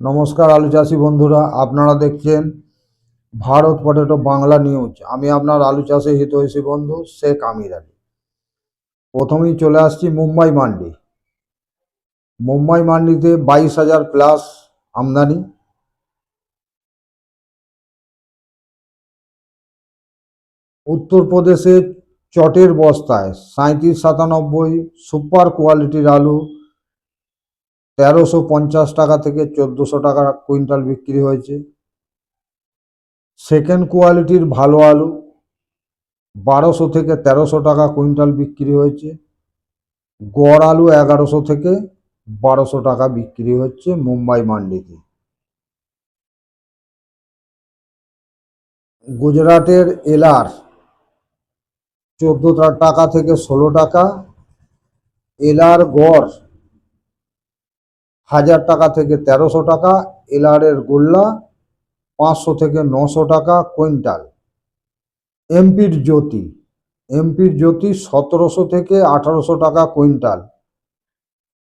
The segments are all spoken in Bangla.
নমস্কার আলু চাষি বন্ধুরা, আপনারা দেখছেন ভারত পটেটো বাংলা নিউজ। আমি আপনার আলু চাষে হিতৈষী বন্ধু শেখ আমির আলী। প্রথমেই চলে আসছি মুম্বাই মান্ডি। মুম্বাই মান্ডিতে বাইশ হাজার প্লাস আমদানি। উত্তরপ্রদেশে চটের বস্তায় সাঁত্রিশ সাতানব্বই সুপার কোয়ালিটির আলু তেরোশো পঞ্চাশ টাকা থেকে চোদ্দোশো টাকা কুইন্টাল বিক্রি হয়েছে। সেকেন্ড কোয়ালিটির ভালো আলু বারোশো থেকে তেরোশো টাকা কুইন্টাল বিক্রি হয়েছে। গড় আলু এগারোশো থেকে বারোশো টাকা বিক্রি হচ্ছে মুম্বাই মান্ডিতে। গুজরাটের এলার চোদ্দ টাকা থেকে ষোলো টাকা। এলার গড় হাজার টাকা থেকে তেরোশো টাকা, এলারের গোল্লা পাঁচশো থেকে নশো টাকা, কুইন্টাল। এমপির জ্যোতি। এমপির জ্যোতি সতেরোশো থেকে আঠারোশো টাকা, কুইন্টাল।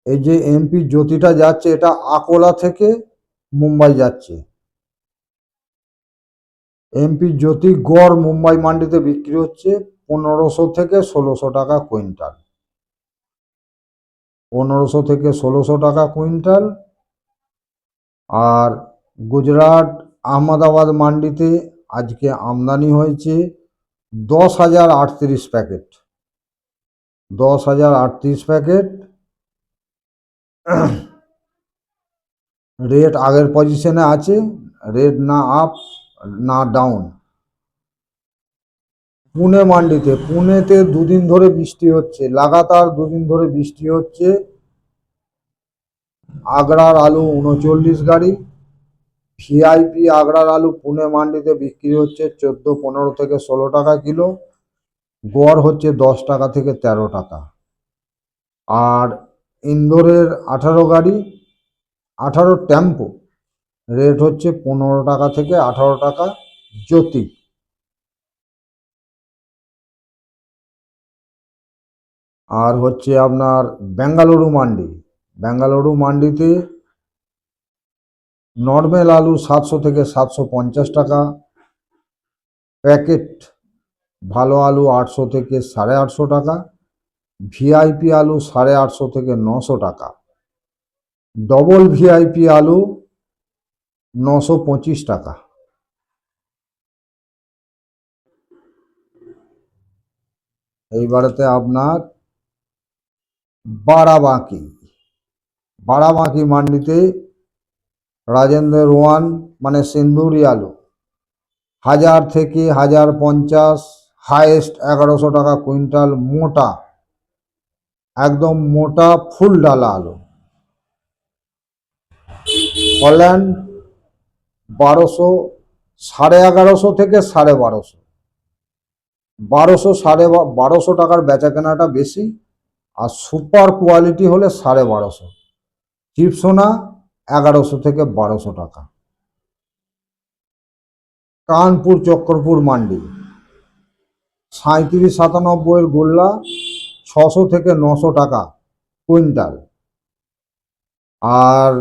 এই যে এমপি জ্যোতিটা যাচ্ছে, এটা আকোলা থেকে মুম্বাই যাচ্ছে। এমপি জ্যোতি গড় মুম্বাই মান্ডিতে বিক্রি হচ্ছে পনেরোশো থেকে ষোলোশো টাকা, কুইন্টাল। পনেরোশো থেকে ষোলোশো টাকা কুইন্টাল। আর গুজরাট আহমেদাবাদ মান্ডিতে আজকে আমদানি হয়েছে দশ হাজার আটত্রিশ প্যাকেট। দশ হাজার আটত্রিশ প্যাকেট। রেট আগের পজিশনে আছে। রেট না আপ, না ডাউন। পুনে মান্ডিতে। পুনেতে দুদিন ধরে বৃষ্টি হচ্ছে। লাগাতার দুদিন ধরে বৃষ্টি হচ্ছে। আগ্রার আলু উনচল্লিশ গাড়ি। ভিআইপি আগ্রার আলু পুনে মান্ডিতে বিক্রি হচ্ছে চোদ্দ, পনেরো থেকে ষোলো টাকা কিলো। গড় হচ্ছে দশ টাকা থেকে তেরো টাকা। আর ইন্দোরের আঠারো গাড়ি, আঠারো টেম্পো। রেট হচ্ছে পনেরো টাকা থেকে আঠারো টাকা জ্যোতি। আর হচ্ছে আপনার বেঙ্গালুরু মান্ডি। বেঙ্গালুরু মান্ডিতে নর্মাল আলু সাতশো থেকে সাতশো পঞ্চাশ টাকা, প্যাকেট ভালো আলু আটশো থেকে সাড়ে আটশো টাকা, ভিআইপি আলু সাড়ে আটশো থেকে নশো টাকা। ডবল ভিআইপি আলু নশো পঁচিশ টাকা। এইবারেতে আপনার বারাবাঁকি। বারাবাঁকি মান্ডিতে রাজেন্দ্র ওয়ান মানে সিন্দুরি আলু হাজার থেকে হাজার পঞ্চাশ হায়েস্ট এগারোশো টাকা কুইন্টাল মোটা, একদম মোটা ফুল ডালা আলু। হল্যান্ড বারোশো, সাড়ে এগারোশো থেকে সাড়ে বারোশো। বারোশো, সাড়ে বারোশো টাকার বেচা কেনাটা বেশি আর সুপার কোয়ালিটি হলে সাড়ে বারোশো। চিপসোনা এগারোশো থেকে বারোশো টাকা। কানপুর, চক্রপুর, মান্ডি। সাঁত্রিশ সাতানব্বইয়ের গোল্লা, ছশো থেকে নশো টাকা কুইন্টাল। আর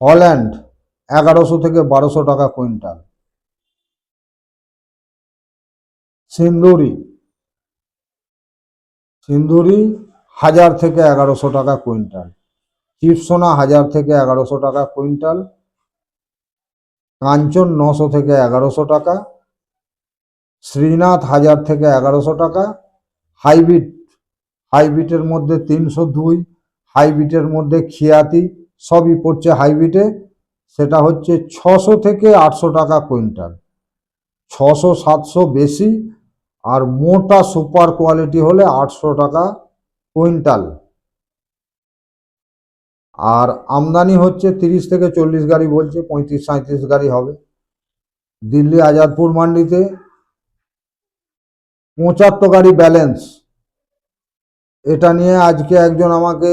হল্যান্ড, এগারোশো থেকে বারোশো টাকা কুইন্টাল। সিন্দুরি সিন্দুরি হাজার থেকে এগারোশো টাকা কুইন্টাল। চিপসোনা হাজার থেকে এগারোশো টাকা কুইন্টাল। কাঞ্চন নশো থেকে এগারোশো টাকা। শ্রীনাথ হাজার থেকে এগারোশো টাকা। হাইব্রিড, হাইব্রিডের মধ্যে তিনশো দুই, হাইব্রিডের মধ্যে খিয়াতি, সবই পড়ছে হাইব্রিডে। সেটা হচ্ছে ছশো থেকে আটশো টাকা কুইন্টাল। ছশো সাতশো বেশি আর মোটা সুপার কোয়ালিটি হলে আটশো টাকা কুইন্টাল। আর আমদানি হচ্ছে তিরিশ থেকে চল্লিশ গাড়ি বলছে, পঁয়ত্রিশ সাঁত্রিশ গাড়ি হবে। দিল্লি আজাদপুর মান্ডিতে পঁচাত্তর গাড়ি ব্যালেন্স। এটা নিয়ে আজকে একজন আমাকে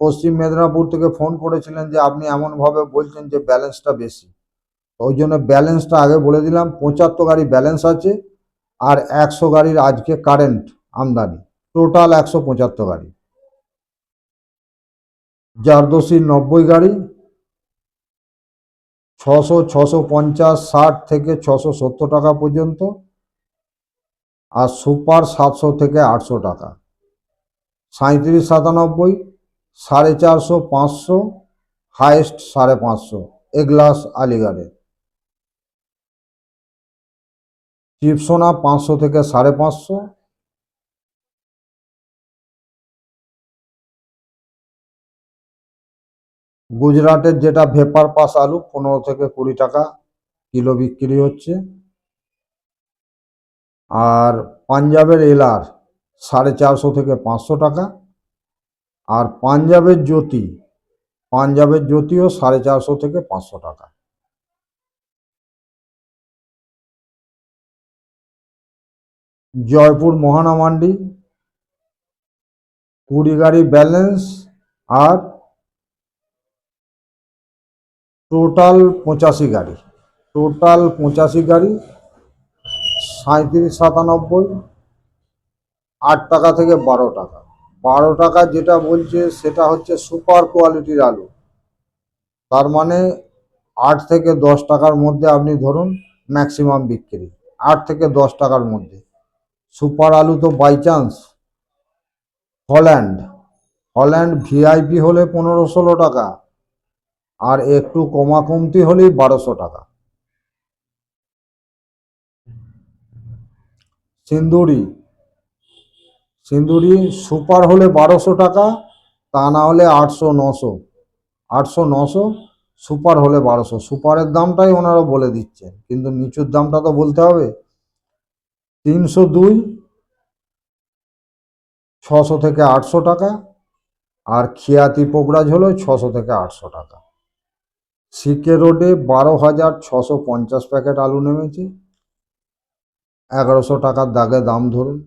পশ্চিম মেদিনীপুর থেকে ফোন করেছিলেন যে আপনি এমনভাবে বলছেন যে ব্যালেন্সটা বেশি। ওই জন্য ব্যালেন্সটা আগে বলে দিলাম, পঁচাত্তর গাড়ি ব্যালেন্স আছে। আর একশো গাড়ির আজকে কারেন্ট আমদানি। টোটাল একশো পঁচাত্তর গাড়ি। জারদোসি নব্বই গাড়ি, ছশো ছশো পঞ্চাশ, ষাট থেকে ছশো সত্তর টাকা পর্যন্ত, আর সুপার সাতশো থেকে আটশো টাকা। সাঁত্রিশ সাতানব্বই, সাড়ে চারশো পাঁচশো হায়েস্ট সাড়ে পাঁচশো। এগ্লাস আলিগড়ের। চিপসোনা পাঁচশো থেকে সাড়ে পাঁচশো। গুজরাটের যেটা ভেপার পাস আলু, পনেরো থেকে কুড়ি টাকা কিলো বিক্রি হচ্ছে। আর পাঞ্জাবের এলার সাড়ে চারশো থেকে পাঁচশো টাকা। আর পাঞ্জাবের জ্যোতি, পাঞ্জাবের জ্যোতিও সাড়ে চারশো থেকে পাঁচশো টাকা। জয়পুর মোহানা মান্ডি কুড়ি গাড়ি ব্যালেন্স আর টোটাল পঁচাশি গাড়ি। টোটাল পঁচাশি গাড়ি সাঁত্রিশ সাতানব্বই, আট টাকা থেকে বারো টাকা। বারো টাকা যেটা বলছে সেটা হচ্ছে সুপার কোয়ালিটির আলু। তার মানে আট থেকে দশ টাকার মধ্যে আপনি ধরুন ম্যাক্সিমাম বিক্রি। আট থেকে দশ টাকার মধ্যে। সুপার আলু তো by chance Holland. Holland VIP হলে পনেরো ষোলো টাকা, আর একটু কমা কমতি হলেই বারোশো টাকা। সিন্দুরি। সিন্দুরি সুপার হলে বারোশো টাকা, তা না হলে আটশো, নশো। আটশো, নশো, সুপার হলে বারোশো। সুপারের দামটাই ওনারা বলে দিচ্ছেন, কিন্তু নিচুর দামটা তো বলতে হবে। তিনশো দুই, ছশো থেকে আটশো টাকা, আর খিয়াতি পোকরাজ হলো ছশো থেকে আটশো টাকা। সিকে রোডে বারো হাজার ছশো পঞ্চাশ প্যাকেট আলু নেমেছে। এগারোশো টাকার দাগে দাম ধরুন,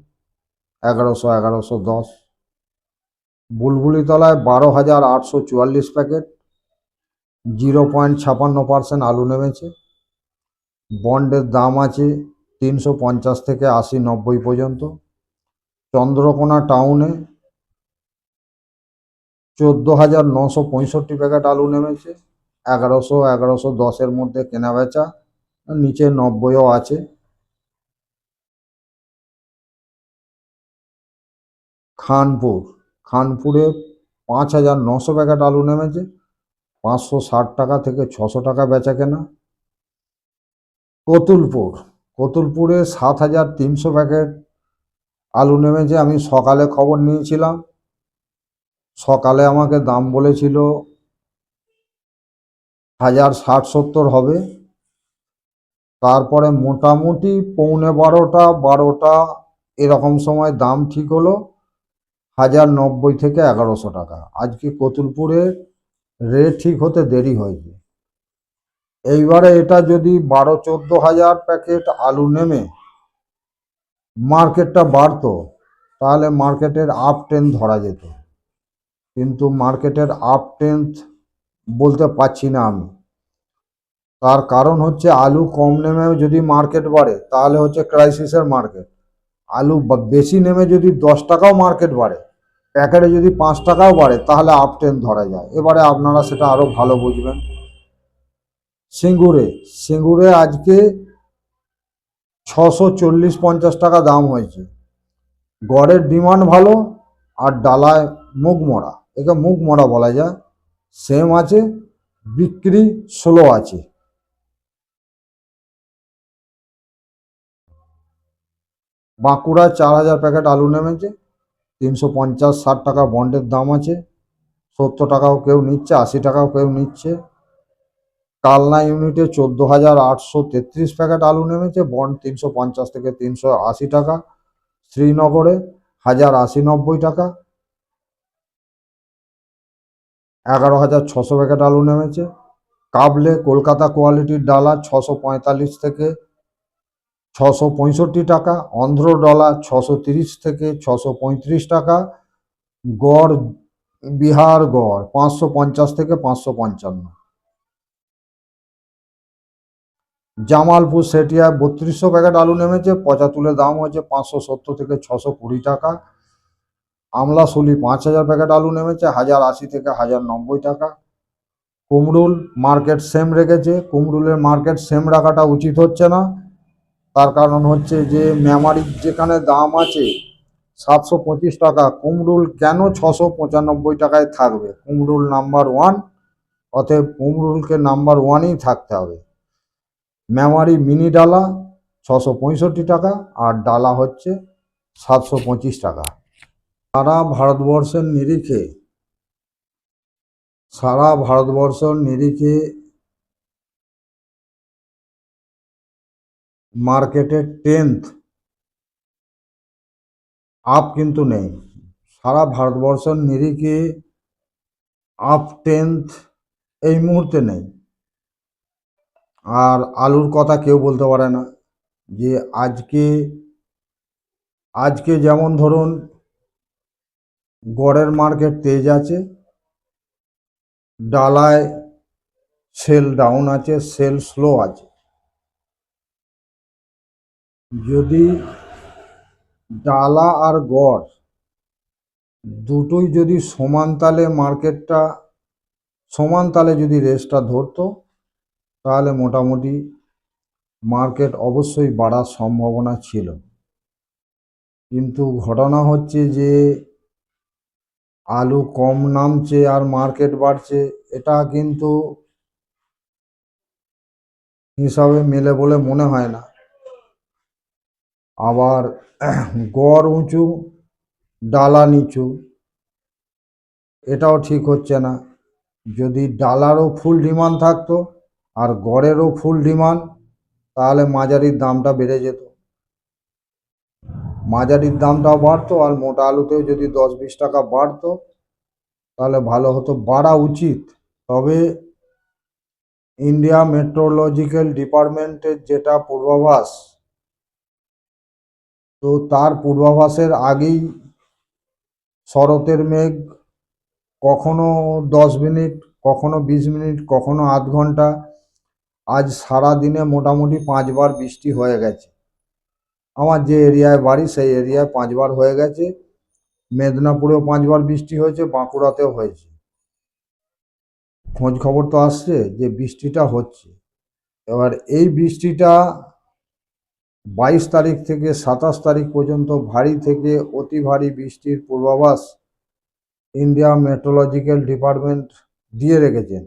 এগারোশো এগারোশো দশ। বুলবুলিতলায় বারো হাজার আটশো চুয়াল্লিশ প্যাকেট, জিরো পয়েন্ট ছাপান্ন পার্সেন্ট আলু নেমেছে। বন্ডের দাম আছে তিনশো পঞ্চাশ থেকে আশি নব্বই পর্যন্ত। চন্দ্রকোনা টাউনে চোদ্দ হাজার নশো পঁয়ষট্টি প্যাকেট আলু নেমেছে, এগারোশো এগারোশো দশের মধ্যে কেনা বেচা নিচে নব্বইও আছে। খানপুর, খানপুরে পাঁচ হাজার নশো প্যাকেট আলু নেমেছে, পাঁচশো ষাট টাকা থেকে ছশো টাকা বেচা কেনা। কতুলপুর কতুলপুরে সাত হাজার তিনশো প্যাকেট আলু নেমেছে। আমি সকালে খবর নিয়েছিলাম। সকালে আমাকে দাম বলেছিল হাজার ষাট সত্তর হবে। তারপরে মোটামুটি পৌনে বারোটা বারোটা এরকম সময় দাম ঠিক হলো হাজার নব্বই থেকে এগারোশো টাকা। আজকে কতুলপুরে রেট ঠিক হতে দেরি হয়েছে। এইবারে এটা যদি বারো চোদ্দ হাজার প্যাকেট আলু নেমে মার্কেটটা বাড়তো, তাহলে মার্কেটের আপ ট্রেন ধরা যেত। কিন্তু মার্কেটের আপ ট্রেন্থ বলতে পারছি না আমি। তার কারণ হচ্ছে আলু কম নেমে যদি মার্কেট বাড়ে, তাহলে হচ্ছে ক্রাইসিসের মার্কেট। আলু বেশি নেমে যদি দশ টাকাও মার্কেট বাড়ে, প্যাকেটে যদি পাঁচ টাকাও বাড়ে, তাহলে আপ ট্রেন ধরা যায়। এবারে আপনারা সেটা আরও ভালো বুঝবেন। সিঙ্গুরে। সিঙ্গুরে আজকে ছশো চল্লিশ পঞ্চাশ টাকা দাম হয়েছে। গড়ের ডিমান্ড ভালো আর ডালায় মুগ মরা। একে মুগ মরা বলা যায়। সেম আছে, বিক্রি ষোলো আছে। বাঁকুড়া চার হাজার প্যাকেট আলু নেমেছে। তিনশো পঞ্চাশ ষাট টাকা বন্ডের দাম আছে। সত্তর টাকাও কেউ নিচ্ছে, আশি টাকাও কেউ নিচ্ছে। কালনা ইউনিটে চোদ্দ হাজার আটশো তেত্রিশ প্যাকেট আলু নেমেছে বন্ড তিনশো পঞ্চাশ থেকে তিনশো আশি টাকা, শ্রীনগরে হাজার আশি নব্বই টাকা, এগারো হাজার ছশো প্যাকেট আলু নেমেছে, কাবলে কলকাতা কোয়ালিটির ডালা ছশো পঁয়তাল্লিশ থেকে ছশো পঁয়ষট্টি টাকা, অন্ধ্র ডলার ছশো তিরিশ থেকে ছশো পঁয়ত্রিশ টাকা, গড়, বিহার গড় পাঁচশো পঞ্চাশ থেকে পাঁচশো পঞ্চান্ন। জামালপুর সেটিয়ায় বত্রিশশো প্যাকেট আলু নেমেছে পচা পঁচাতুলের দাম হচ্ছে পাঁচশো সত্তর থেকে ছশো কুড়ি টাকা। আমলাশুলি পাঁচ হাজার প্যাকেট আলু নেমেছে, হাজার আশি থেকে হাজার নব্বই টাকা। কুমরুল মার্কেট সেম রেখেছে কুমরুলের মার্কেট সেম রাখাটা উচিত হচ্ছে না। তার কারণ হচ্ছে যে, মেমারির যেখানে দাম আছে সাতশো পঁচিশ টাকা কুমরুল কেন ছশো পঁচানব্বই টাকায় থাকবে? কুমরুল নাম্বার ওয়ান, অতএব কুমরুলকে নাম্বার ওয়ানই থাকতে হবে। মেমারি মিনি ডালা ছশো পঁয়ষট্টি টাকা আর ডালা হচ্ছে সাতশো পঁচিশ টাকা। সারা ভারতবর্ষের নিরিখে, সারা ভারতবর্ষের নিরিখে মার্কেটের টেন্থ আপ কিন্তু নেই। সারা ভারতবর্ষের নিরিখে আপ টেন্থ এই মুহূর্তে নেই। আর আলুর কথা কেউ বলতে পারে না যে আজকে আজকে যেমন ধরুন গড়ের মার্কেট তেজ আছে, ডালায় সেল ডাউন আছে, সেল স্লো আছে। যদি ডালা আর গড় দুটোই যদি সমান তালে মার্কেটটা, সমান তালে যদি রেসটা ধরতো তাহলে মোটামুটি মার্কেট অবশ্যই বাড়ার সম্ভাবনা ছিল। কিন্তু ঘটনা হচ্ছে যে, আলু কম নামছে আর মার্কেট বাড়ছে, এটা কিন্তু হিসাবে মেলে বলে মনে হয় না। আবার গড় উঁচু, ডালা নিচু, এটাও ঠিক হচ্ছে না। যদি ডালারও ফুল ডিমান্ড থাকতো আর গড়েরও ফুল ডিমান্ড তাহলে মাঝারির দামটা বেড়ে যেত। মাঝারির দামটাও বাড়তো আর মোটা আলুতেও যদি দশ বিশ টাকা বাড়তো, তাহলে ভালো হতো। বাড়া উচিত, তবে ইন্ডিয়া মেট্রোলজিক্যাল ডিপার্টমেন্টের যেটা পূর্বাভাস, তো তার পূর্বাভাসের আগেই শরতের মেঘ, কখনো দশ মিনিট, কখনো বিশ মিনিট, কখনো আধ ঘণ্টা আজ সারা দিনে মোটামুটি পাঁচবার বৃষ্টি হয়ে গেছে। আমার যে এরিয়ায় বাড়ি, সেই এরিয়ায় পাঁচবার হয়ে গেছে। মেদিনীপুরেও পাঁচবার বৃষ্টি হয়েছে, বাঁকুড়াতেও হয়েছে। খোঁজ খবর তো আসছে যে বৃষ্টিটা হচ্ছে। এবার এই বৃষ্টিটা বাইশ তারিখ থেকে সাতাশ তারিখ পর্যন্ত ভারী থেকে অতি ভারী বৃষ্টির পূর্বাভাস ইন্ডিয়া মেট্রোলজিক্যাল ডিপার্টমেন্ট দিয়ে রেখেছেন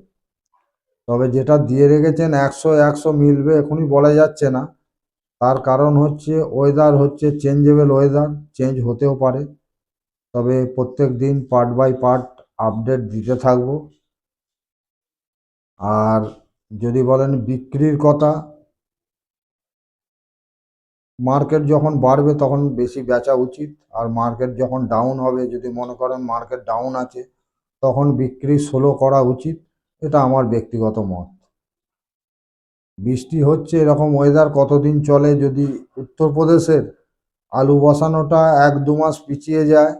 তবে যেটা দিয়ে রেখেছেন একশো একশো মিলবে এখনই বলা যাচ্ছে না। তার কারণ হচ্ছে ওয়েদার হচ্ছে চেঞ্জেবল ওয়েদার চেঞ্জ হতেও পারে। তবে প্রত্যেক দিন পার্ট বাই পার্ট আপডেট দিতে থাকব। আর যদি বলেন বিক্রির কথা মার্কেট যখন বাড়বে তখন বেশি বেচা উচিত। আর মার্কেট যখন ডাউন হবে, যদি মনে করেন মার্কেট ডাউন আছে, তখন বিক্রি স্লো করা উচিত। এটা আমার ব্যক্তিগত মত। বৃষ্টি হচ্ছে এরকম ওয়েদার কতদিন চলে যদি উত্তরপ্রদেশের আলু বসানোটা এক দু মাস পিছিয়ে যায়,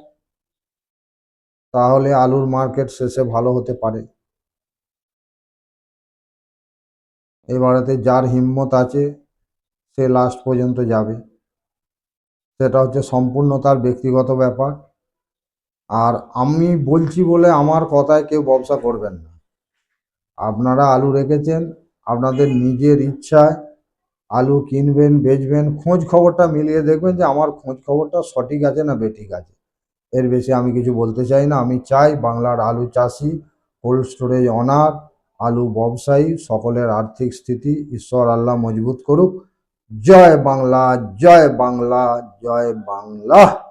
তাহলে আলুর মার্কেট শেষে ভালো হতে পারে। এবারেতে যার হিম্মত আছে, সে লাস্ট পর্যন্ত যাবে। সেটা হচ্ছে সম্পূর্ণ তার ব্যক্তিগত ব্যাপার। আর আমি বলছি বলে আমার কথায় কেউ ব্যবসা করবেন না। আপনারা আলু রেখেছেন, আপনাদের নিজের ইচ্ছায় আলু কিনবেন, বেচবেন, খোঁজ খবরটা মিলিয়ে দেখবেন যে আমার খোঁজ খবরটা সঠিক আছে না বেঠিক আছে। এর বেশি আমি কিছু বলতে চাই না। আমি চাই বাংলার আলু চাষি, কোল্ড স্টোরেজ অনার, আলু ব্যবসায়ী, সকলের আর্থিক স্থিতি ঈশ্বর আল্লাহ মজবুত করুক। জয় বাংলা জয় বাংলা জয় বাংলা।